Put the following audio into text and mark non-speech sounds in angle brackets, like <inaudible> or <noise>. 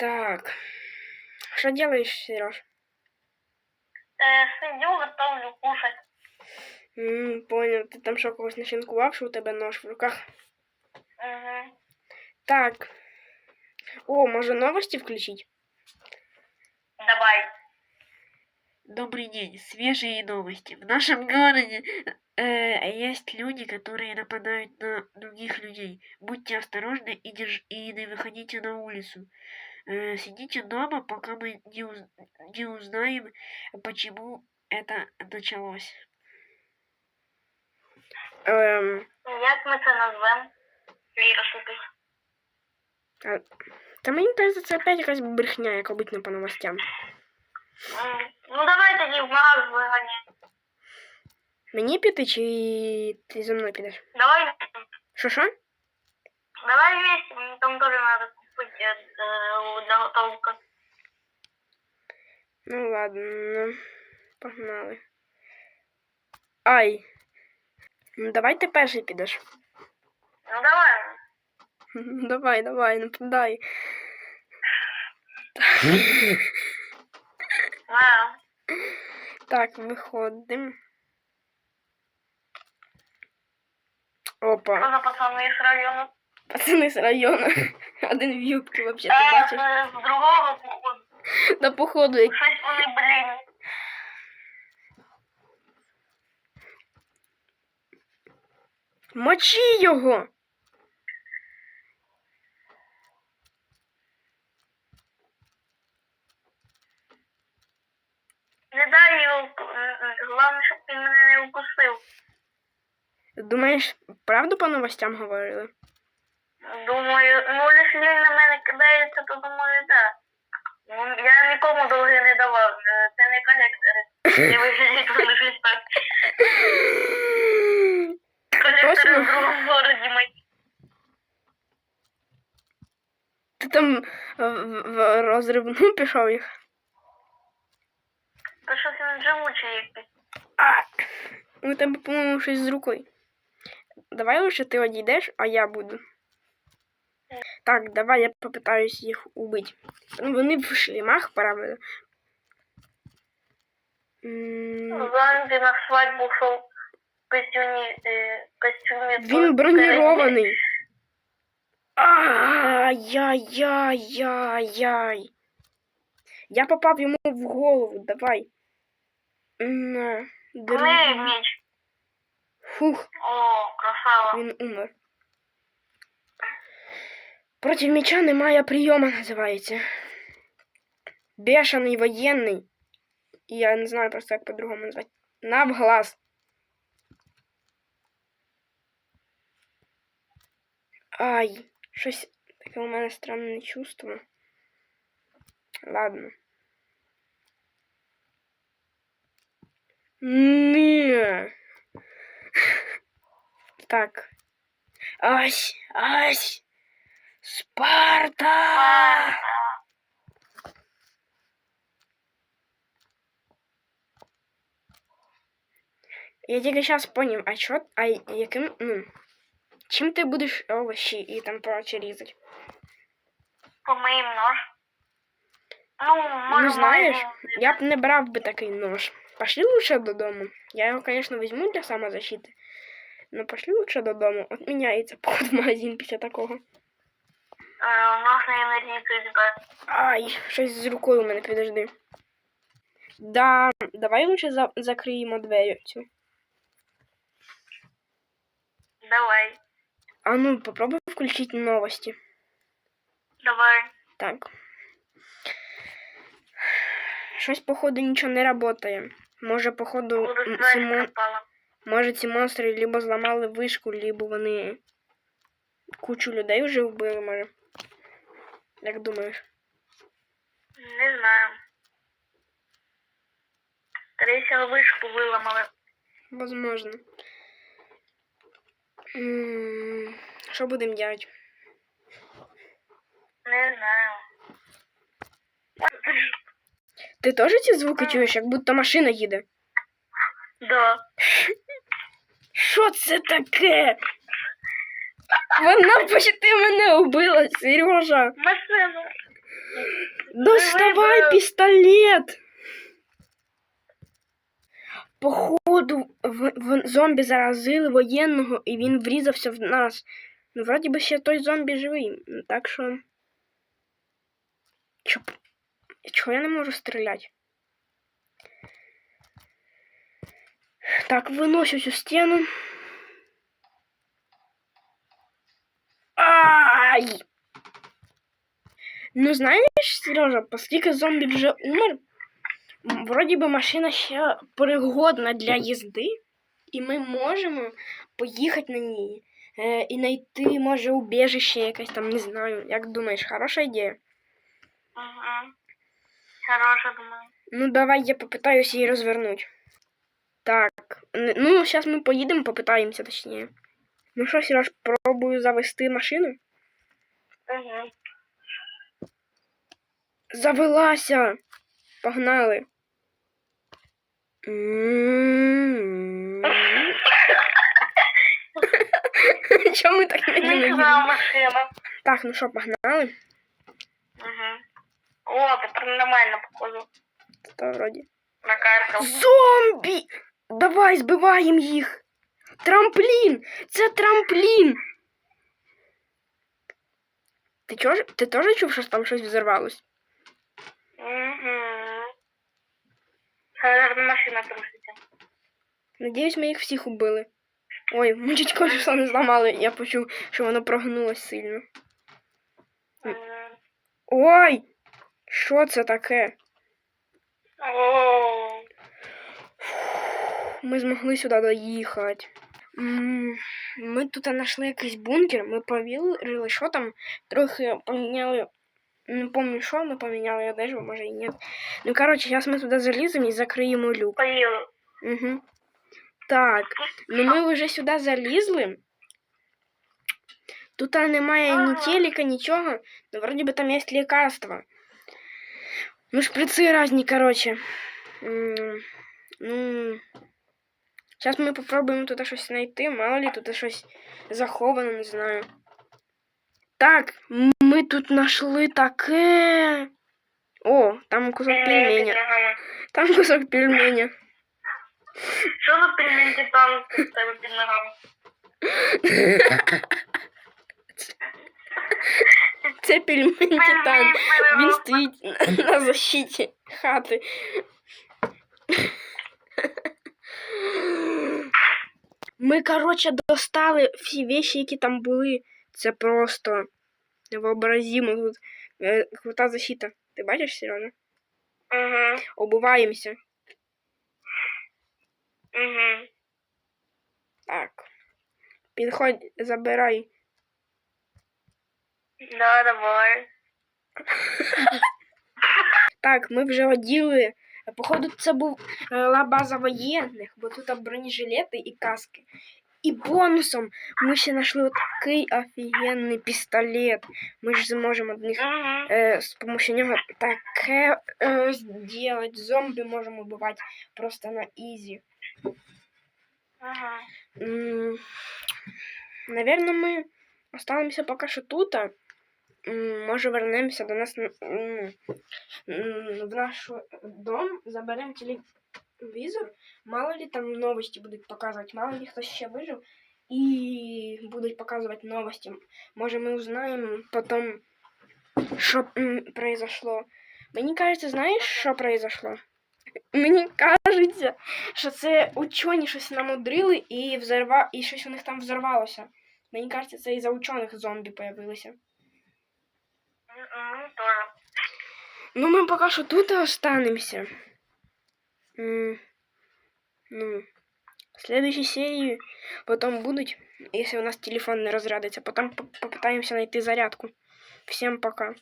Так. Что делаешь, Сереж? Е, сидю, готовлю кушать. М, понял, ти там що когось нашинкував, що у тебе нож в руках. Угу. Так. О, може новости включить? Давай. Добрый день, свежие новости. В нашем городе э, есть люди, которые нападают на других людей. Будьте осторожны и, держ- и не выходите на улицу Э, сидите дома, пока мы не, уз- не узнаем, почему это началось. Ем, Як ми це назвемо? Вірус якийсь. та мені кажется, це опять якась брехня, як обично по новостям. М, Ну давай тоді в магаз виганяй. Мені піти чи ти зі мною підеш? Давай. Що що? Давай вместе, мне там тоже надо купить э, э, для готовки. Ну ладно, ну, погнали. Ай. Ну давай ти перший підеш. Ну давай. <laughs> Давай, давай, нападай. На. Так, виходимо. Опа, Что за пацаны с района? пацани з району. Один в юбці, вообще, ти бачиш? с другого походу. На походу, як Щось вони, блін. мочи його! Не дай його, м, головне, щоб він мене не укусив. Думаєш, правду по новостям говорили? Думаю, ну якщо він на мене кидається, то думаю, так. Ну, Я нікому довги не давав. Е, Це не колектори. Не виглядить вони щось так. Колектори в другому городі мої. Ти там в, в розривну пішов їх? То щось він живучий якийсь. А, у тебе, по-моєму, щось з рукою. Давай лучше ти одійдеш, а я буду. Так, давай я попитаюсь їх убити. Ну, вони в шлемах, правда. М, Зомбі на свадьбу в костюмі, е, костюмі. Він бронірований. Ай-яй-яй-яй. Я попав йому в голову, давай. На. Фух. О, красава. Він умер. Проти меча немає прийома, називається. Бешений воєнний. Я не знаю просто, як по-другому назвати. На в. Ай, щось таке у мене странне чувство. Ладно. Ні. <laughs> Так. Ась, ась. Спарта! Я тільки зараз поняв, а чо, а яким, ну, чим ти будеш овочі і там проче різати? По моїм нож. Ну, може, Ну, знаєш, я б не брав би такий нож. Пошли лучше додому. Я його, конечно, візьму для самозащити. Но пошли лучше додому. От міняється <laughs> поход в магазин після такого. Е, у нас на енергії підбе. Ай, щось з рукою у мене підожди. Да, давай лучше за закриємо двері цю. Давай, А ну, попробуй включить новости. давай. Так. Щось, походу, нічого не работає. Може, походу, Буду ці мон... може, ці монстри либо зламали вишку, либо вони кучу людей вже вбили, може. Як думаєш? Не знаю. Скорее вишку виламали. Возможно. М, Що будемо робити? Не знаю. Ти теж ці звуки чуєш, як будто машина їде? Да. Що це таке? Вона почти мене убила, Сережа. Машина. Доставай пістолет! Походу, в, в зомбі заразили воєнного, і він врізався в нас. Ну, вроді би ще той зомбі живий. Так що. Чо... Чого я не можу стріляти? Так, виношу цю стіну. Ай! Ну, знаєш, Сережа, оскільки зомбі вже умер, м, вроді би машина ще пригодна для їзди, і ми можемо поїхати на ній. Е, і знайти, може, убіжище якесь там, не знаю. Як думаєш, хороша ідея? Угу. Хороша, думаю. Ну, давай я попытаюсь її розвернути. Так, ну, зараз ми поїдемо, попитаємося, точніше. Ну що, Сереж, пробую завести машину. Угу. Завелася. Погнали. Чому ми так Смішна їдемо? Так, ну що, погнали? Угу. О, тепер нормально походу. Та вроді. На карту. Зомбі! Давай збиваємо їх! Трамплін! Це трамплін! Ти, чого, ти теж чув, що там щось взорвалось? Угу. Машина труситься. Надіюсь, ми їх всіх убили. Ой, ми чуть колесо не зламали, я почув, що воно прогнулось сильно. Ой! Що це таке? Ми змогли сюди доїхати. М, Ми тут знайшли якийсь бункер, ми провірили, що там, трохи поміняли. Не пам'ятаю, що ми поміняли одежу, може і ні. Ну, коротше, зараз ми туди заліземо і закриємо люк. поїли. Угу. Так, ну ми вже сюди залізли. Тут немає ні Ага. телека, нічого. Ну, вроді би там є лікарства. Ну, шприци різні, коротше. М, Ну. Зараз ми попробуємо тут щось знайти. Мало ли тут щось заховано, не знаю. Так, м- ми тут знайшли таке. О, там кусок пельменя. Ага. Там кусок пельменя. Що за пельмені там в тебе під ногами? Це пельмень титан. Пельмені Він перероб. стоїть на- на защиті хати. Ми, коротше, достали всі вещи, які там були. Це просто невообразимо. Тут е, крута защита. Ти бачиш, Сережа? Угу. Обуваємося. Угу. Так. Підходь, забирай. Да, давай. Так, ми вже оділи. Походу, це був е, лабаза воєнних, бо тут бронежилети і каски. І бонусом ми ще знайшли такий офігенний пістолет. Ми ж зможемо Угу. е, з допомогою нього таке е, зробити. Зомбі можемо вбивати просто на ізі. Угу. М, Наверно, ми останемося поки що тут. Може, вернемося до нас в наш дом, заберемо телевізор. Мало ли там новості будуть показувати, мало ли хтось ще вижив і будуть показувати новості. Може, ми узнаємо потім, що произошло. Мені кажеться, знаєш, що произошло? Мені кажеться, що це учені щось намудрили і взорва... і щось у них там взорвалося. Мені кажеться, це із-за учених зомбі появилися. Угу. Тоже. Ну, мы пока что тут останемся. Ну, в следующей серии потом будут, если у нас телефон не разрядится, потом попытаемся найти зарядку. Всем пока.